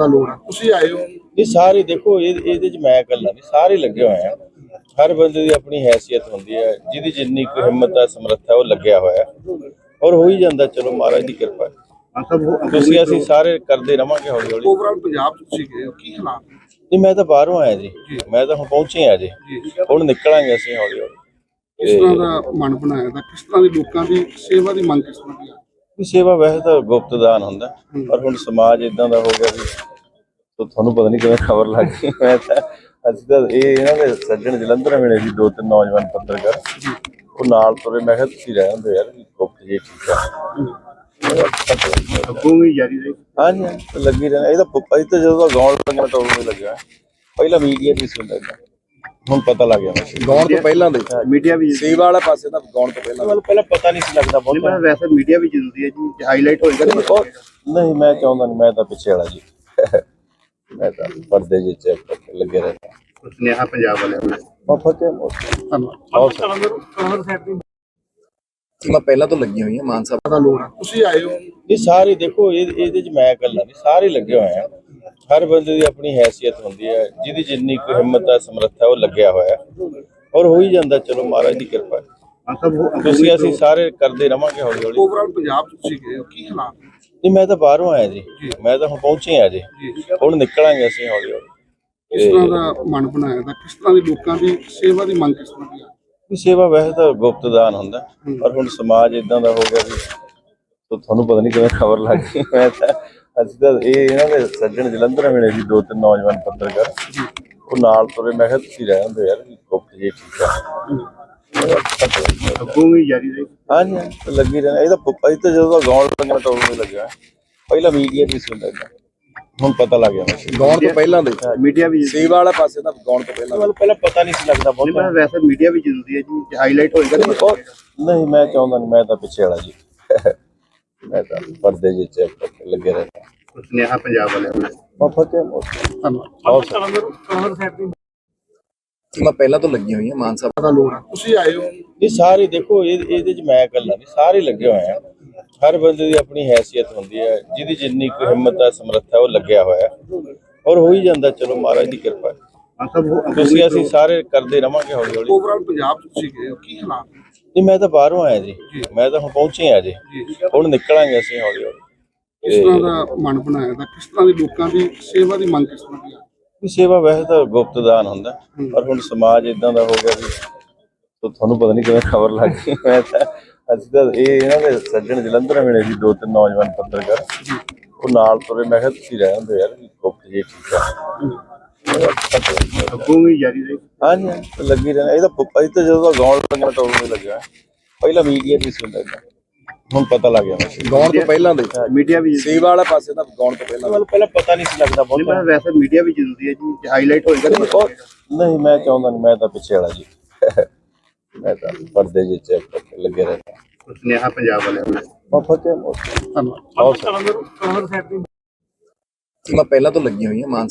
ਜ਼ਿਆਦਾ ਲੋੜ ਆ? ਤੁਸੀਂ ਆਏ ਹੋ। ਇਹ ਸਾਰੇ ਦੇਖੋ ਇਹ ਇਹਦੇ ਚ ਮੈਂ ਇਕੱਲਾ ਨਹੀਂ ਸਾਰੇ ਲੱਗੇ ਹੋਏ ਆ। ਹਰ ਬੰਦੇ ਦੀ ਆਪਣੀ ਹੈਸੀਅਤ ਹੁੰਦੀ ਹੈ ਜਿਹਦੀ ਜਿੰਨੀ ਕੁ ਹਿੰਮਤ ਹੈ ਸਮਰੱਥਾ ਉਹ ਲੱਗਿਆ ਹੋਇਆ। ਹੈ। ਔਰ ਹੋ ਹੀ ਜਾਂਦਾ ਚਲੋ ਮਹਾਰਾਜ ਦੀ ਕਿਰਪਾ। ਹੈ। ਤੁਸੀਂ ਅਸੀਂ ਸਾਰੇ ਕਰਦੇ ਰਵਾਂਗੇ ਹੌਲੀ ਹੌਲੀ ਓਵਰਆਲ ਪੰਜਾਬ ਤੁਸੀਂ ਗਏ ਹੋ ਕੀ ਹਾਲਾਤ? ਨਹੀਂ ਮੈਂ ਤਾਂ ਬਾਹਰੋਂ ਆਇਆ ਜੀ। ਮੈਂ ਤਾਂ ਹੁਣ ਪਹੁੰਚੇ ਆ ਜੀ। ਹੁਣ ਨਿਕਲਾਂਗੇ ਅਸੀਂ ਹੌਲੀ ਹੌਲੀ ਕਿਸ ਤਰ੍ਹਾਂ ਦਾ ਮਨ ਬਣਾਇਆ ਦਾ ਕਿਸ ਤਰ੍ਹਾਂ ਦੀ ਲੋਕਾਂ ਦੀ ਸੇਵਾ ਦੀ ਮੰਗ ਕਿਸ ਤਰ੍ਹਾਂ ਦੀ ਸੇਵਾ ਵੈਸੇ ਤਾਂ ਗੁਪਤ ਦਾਨ ਹੁੰਦਾ ਪਰ ਹੁਣ ਸਮਾਜ ਇਦਾਂ ਦਾ ਹੋ ਗਿਆ ਵੀ ਤੋ ਤੁਹਾਨੂੰ ਪਤਾ ਨਹੀਂ ਕਿਵੇਂ ਖਬਰ ਲੱਗ ਗਈ। ਮੈਂ ਤਾਂ ਅਸੀਂ ਤਾਂ ਇਹ ਇਹਨਾਂ ਦੇ ਸੱਜਣ ਜਲੰਧਰ ਮਿਲੇ ਸੀ ਦੋ ਤਿੰਨ ਨੌਜਵਾਨ ਪੱਤਰਕਾਰ। ਉਹ ਨਾਲ ਤੁਰੇ ਮੈਂ ਕਿਹਾ ਤੁਸੀਂ ਰਹਿ ਹੁੰਦੇ ਯਾਰ ਵੀ ਗੁਪਤ ਜੀ ਠੀਕ ਆ? ਅੱਗੋਂ ਵੀ ਜਾਰੀ ਰਹੀ। ਹਾਂਜੀ ਤਾਂ ਲੱਗੀ ਰਹਿਣਾ। ਇਹ ਤਾਂ ਪੁੱਪਾ ਇਹ ਤਾਂ ਜਦੋਂ ਦਾ ਗਾਉਣ ਲੱਗਣਾ ਟੋਲ ਨਹੀਂ ਲੱਗਿਆ। ਪਹਿਲਾਂ ਮੀਡੀਆ ਦੀ ਸੀ ਹੁੰਦਾ ਏਦਾਂ। ਹੁਣ ਪਤਾ ਲੱਗ ਗਿਆ ਗਾਉਣ ਤੋਂ ਪਹਿਲਾਂ ਦੇ। ਮੀਡੀਆ ਵੀ ਸੇਵਾ ਵਾਲਾ ਪਾਸੇ ਤਾਂ ਗਾਉਣ ਤੋਂ ਪਹਿਲਾਂ ਮੈਨੂੰ ਪਹਿਲਾਂ ਪਤਾ ਨਹੀਂ ਸੀ ਲੱਗਦਾ ਬਹੁਤ। ਮੈਂ ਵੈਸੇ ਮੀਡੀਆ ਵੀ ਜ਼ਰੂਰੀ ਹੈ ਜੀ ਹਾਈਲਾਈਟ ਹੋਏਗਾ ਨਾ ਉਹ- ਨਹੀਂ ਮੈਂ ਚਾਹੁੰਦਾ ਨਹੀਂ ਮੈਂ ਤਾਂ ਪਿੱਛੇ ਵਾਲਾ ਜੀ। ਚੈੱਕ ਕਰਕੇ ਲੱਗੇ ਰਹਿੰਦਾ। ਸੁਨੇਹਾ ਪੰਜਾਬ ਵਾਲਿਆਂ ਨੂੰ ਧੰਨਵਾਦ। ਮੈਂ ਪਹਿਲਾਂ ਤੋਂ ਲੱਗੀ ਹੋਈ ਹਾਂ ਮਾਨ ਸਾਹਿਬ ਜ਼ਿਆਦਾ ਲੋੜ ਆ। ਤੁਸੀਂ ਆਏ ਹੋ। ਇਹ ਸਾਰੇ ਦੇਖੋ ਇਹ ਇਹਦੇ ਚ ਮੈਂ ਇਕੱਲਾ ਨਹੀਂ ਸਾਰੇ ਲੱਗੇ ਹੋਏ ਆ। ਹਰ ਬੰਦੇ ਦੀ ਆਪਣੀ ਹੈਸੀਅਤ ਹੁੰਦੀ ਹੈ ਜਿਹਦੀ ਜਿੰਨੀ ਕੁ ਹਿੰਮਤ ਹੈ ਸਮਰੱਥਾ ਉਹ ਲੱਗਿਆ ਹੋਇਆ। ਹੈ। ਔਰ ਹੋ ਹੀ ਜਾਂਦਾ ਚਲੋ ਮਹਾਰਾਜ ਦੀ ਕਿਰਪਾ। ਹੈ। ਤੁਸੀਂ ਅਸੀਂ ਸਾਰੇ ਕਰਦੇ ਰਵਾਂਗੇ ਹੌਲੀ ਹੌਲੀ ਓਵਰਆਲ ਪੰਜਾਬ ਚ ਤੁਸੀਂ ਗਏ ਹੋ ਕੀ ਹਾਲਾਤ ਨੇ? ਨਹੀਂ ਮੈਂ ਤਾਂ ਬਾਹਰੋਂ ਆਇਆ ਜੀ। ਮੈਂ ਤਾਂ ਹੁਣ ਪਹੁੰਚੇ ਆ ਜੀ। ਹੁਣ ਨਿਕਲਾਂਗੇ ਅਸੀਂ ਹੌਲੀ ਹੌਲੀ। ਕਿਸ ਤਰ੍ਹਾਂ ਦਾ ਮਨ ਬਣਾਇਆ ਦਾ ਕਿਸ ਤਰ੍ਹਾਂ ਦੀ ਲੋਕਾਂ ਦੀ ਸੇਵਾ ਦੀ ਮੰਗ ਕਿਸ ਤਰ੍ਹਾਂ ਦੀ ਆ? ਵੀ ਸੇਵਾ ਵੈਸੇ ਤਾਂ ਗੁਪਤ ਦਾਨ ਹੁੰਦਾ ਪਰ ਹੁਣ ਸਮਾਜ ਇਦਾਂ ਦਾ ਹੋ ਗਿਆ ਵੀ ਤੋ ਤੁਹਾਨੂੰ ਪਤਾ ਨਹੀਂ ਕਿਵੇਂ ਖਬਰ ਲੱਗ ਗਈ। ਮੈਂ ਤਾਂ ਅਸੀਂ ਤਾਂ ਇਹ ਇਹਨਾਂ ਦੇ ਸੱਜਣ ਜਲੰਧਰ ਮਿਲੇ ਸੀ ਦੋ ਤਿੰਨ ਨੌਜਵਾਨ ਪੱਤਰਕਾਰ। ਉਹ ਨਾਲ ਤੁਰੇ ਮੈਂ ਕਿਹਾ ਤੁਸੀਂ ਰਹਿ ਹੁੰਦੇ ਯਾਰ ਗੁਪਤ ਜੀ ਠੀਕ ਆ। ਅੱਗੋਂ ਵੀ ਜਾਰੀ ਰਹੀ। ਹਾਂਜੀ ਹਾਂਜੀ, ਤਾਂ ਲੱਗੀ ਰਹਿਣਾ ਇਹ ਤਾਂ ਪੁੱਪਾ ਇਹ ਤਾਂ ਜਦੋਂ ਦਾ ਗਾਉਣ ਲੱਗਣਾ ਟੋਲ ਨਹੀਂ ਲੱਗਿਆ। ਪਹਿਲਾਂ ਮੀਡੀਆ ਦੀ ਸੀ ਹੁੰਦਾ ਏਦਾਂ। ਹੁਣ ਪਤਾ ਲੱਗ ਗਿਆ। ਮੈਨੂੰ ਗਾਉਣ ਤੋਂ ਪਹਿਲਾਂ ਦੇ। ਮੀਡੀਆ ਵੀ ਸੇਵਾ ਵਾਲਾ ਪਾਸੇ ਤਾਂ ਗਾਉਣ ਤੋਂ ਪਹਿਲਾਂ ਮੈਨੂੰ ਪਹਿਲਾਂ ਪਤਾ ਨਹੀਂ ਸੀ ਲੱਗਦਾ ਬਹੁਤ ਮੈਂ ਵੈਸੇ ਮੀਡੀਆ ਵੀ ਜ਼ਰੂਰੀ ਹੈ ਜੀ। ਹਾਈਲਾਈਟ ਹੋਏਗਾ ਨਾ ਉਹ- ਨਹੀਂ ਮੈਂ ਚਾਹੁੰਦਾ ਨਹੀਂ ਮੈਂ ਤਾਂ ਪਿੱਛੇ ਵਾਲਾ ਜੀ। ਮੈਂ ਤਾਂ ਪਰਦੇ ਜਿਹੇ ਚੈੱਕ ਕਰਕੇ ਲੱਗੇ ਰਹਿੰਦਾ। ਸੁਨੇਹਾ ਪੰਜਾਬ ਵਾਲਿਆਂ ਨੂੰ ਧੰਨਵਾਦ। ਮੈਂ ਪਹਿਲਾਂ ਤੋਂ ਲੱਗੀ ਹੋਈ ਹਾਂ ਮਾਨ ਸਾਹਿਬ ਜ਼ਿਆਦਾ ਲੋੜ ਆ। ਤੁਸੀਂ ਆਏ ਹੋ? ਇਹ ਸਾਰੇ ਦੇਖੋ ਇਹ ਇਹਦੇ ਚ ਮੈਂ ਇਕੱਲਾ ਨਹੀਂ ਸਾਰੇ ਲੱਗੇ ਹੋਏ ਆ। ਹਰ ਬੰਦੇ ਦੀ ਆਪਣੀ ਹੈਸੀਅਤ ਹੁੰਦੀ ਹੈ ਜਿਹਦੀ ਜਿੰਨੀ ਕੁ ਹਿੰਮਤ ਹੈ ਸਮਰੱਥਾ ਉਹ ਲੱਗਿਆ ਹੋਇਆ। ਹੈ। ਔਰ ਹੋ ਹੀ ਜਾਂਦਾ ਚਲੋ ਮਹਾਰਾਜ ਦੀ ਕਿਰਪਾ ਤੁਸੀਂ ਅਸੀਂ ਸਾਰੇ ਕਰਦੇ ਰਵਾਂਗੇ ਹੌਲੀ ਹੌਲੀ ਓਵਰਆਲ ਪੰਜਾਬ ਚ ਤੁਸੀਂ ਗਏ ਕੀ ਹਾਲਾਤ ਨੇ? ਨਹੀਂ ਮੈਂ ਤਾਂ ਬਾਹਰੋਂ ਆਇਆ ਜੀ। ਮੈਂ ਤਾਂ ਹੁਣ ਪਹੁੰਚੇ ਆ ਜੀ। ਹੁਣ ਨਿਕਲਾਂਗੇ ਅਸੀਂ ਹੌਲੀ ਹੌਲੀ ਕਿਸ ਤਰ੍ਹਾਂ ਦਾ ਮਨ ਬਣਾਇਆ? ਦਾ ਕਿਸ ਤਰ੍ਹਾਂ ਦੀ ਲੋਕਾਂ ਦੀ ਸੇਵਾ ਦੀ ਮੰਗ ਕਿਸ ਤਰ੍ਹਾਂ ਦੀ ਵੀ ਸੇਵਾ ਵੈਸੇ ਤਾਂ ਗੁਪਤ ਦਾਨ ਹੁੰਦਾ ਪਰ ਹੁਣ ਸਮਾਜ ਇਦਾਂ ਦਾ ਹੋ ਗਿਆ ਵੀ ਤੋ ਤੁਹਾਨੂੰ ਪਤਾ ਨਹੀਂ ਕਿਵੇਂ ਖਬਰ ਲੱਗ ਗਈ। ਮੈਂ ਤਾਂ ਅਸੀਂ ਤਾਂ ਇਹ ਇਹਨਾਂ ਦੇ ਸੱਜਣ ਜਲੰਧਰ ਮਿਲੇ ਸੀ ਦੋ ਤਿੰਨ ਨੌਜਵਾਨ ਪੱਤਰਕਾਰ ਉਹ ਨਾਲ ਤੁਰੇ ਮੈਂ ਕਿਹਾ ਤੁਸੀਂ ਰਹਿ ਹੁੰਦੇ ਯਾਰ ਗੁਪਤ ਜੀ ਠੀਕ ਆ। ਅੱਗੋਂ ਵੀ ਜਾਰੀ ਰਹੀ। ਹਾਂਜੀ ਹਾਂਜੀ, ਤਾਂ ਲੱਗੀ ਰਹਿਣਾ ਇਹ ਤਾਂ ਪੁੱਪਾ ਇਹ ਤਾਂ ਜਦੋਂ ਦਾ ਗਾਉਣ ਲੱਗਣਾ ਟੋਲ ਨਹੀਂ ਲੱਗਿਆ। ਪਹਿਲਾਂ ਮੀਡੀਆ ਦੀ ਸੀ ਹੁੰਦਾ ਏਦਾਂ। ਹੁਣ ਪਤਾ ਲੱਗ ਗਿਆ ਮੈਨੂੰ ਗਾਉਣ ਤੋਂ ਪਹਿਲਾਂ ਦੇ ਮੀਡੀਆ ਵੀ ਸੇਵਾ ਵਾਲਾ ਪਾਸੇ ਤਾਂ ਗਾਉਣ ਤੋਂ ਪਹਿਲਾਂ ਮੈਨੂੰ ਪਹਿਲਾਂ ਪਤਾ ਨਹੀਂ ਸੀ ਲੱਗਦਾ ਬਹੁਤ ਮੈਂ ਵੈਸੇ ਮੀਡੀਆ ਵੀ ਜ਼ਰੂਰੀ ਹੈ ਜੀ ਹਾਈਲਾਈਟ ਹੋਏਗਾ ਨਹੀਂ ਮੈਂ ਚਾਹੁੰਦਾ ਨਹੀਂ ਮੈਂ ਤਾਂ ਪਿੱਛੇ ਵਾਲਾ ਜੀ। ਮੈਂ ਤਾਂ ਪਰਦੇ ਜਿਹੇ ਚੈੱਕ ਕਰਕੇ ਲੱਗੇ ਰਹਿੰਦਾ। ਸੁਨੇਹਾ ਪੰਜਾਬ ਵਾਲਿਆਂ ਨੂੰ। ਕੇ ਮੋਸ ਧੰਨਵਾਦ। ਮੈਂ ਪਹਿਲਾਂ ਤੋਂ ਲੱਗੀ ਹੋਈ ਹਾਂ ਮਾਨ ਸਾਹਿਬ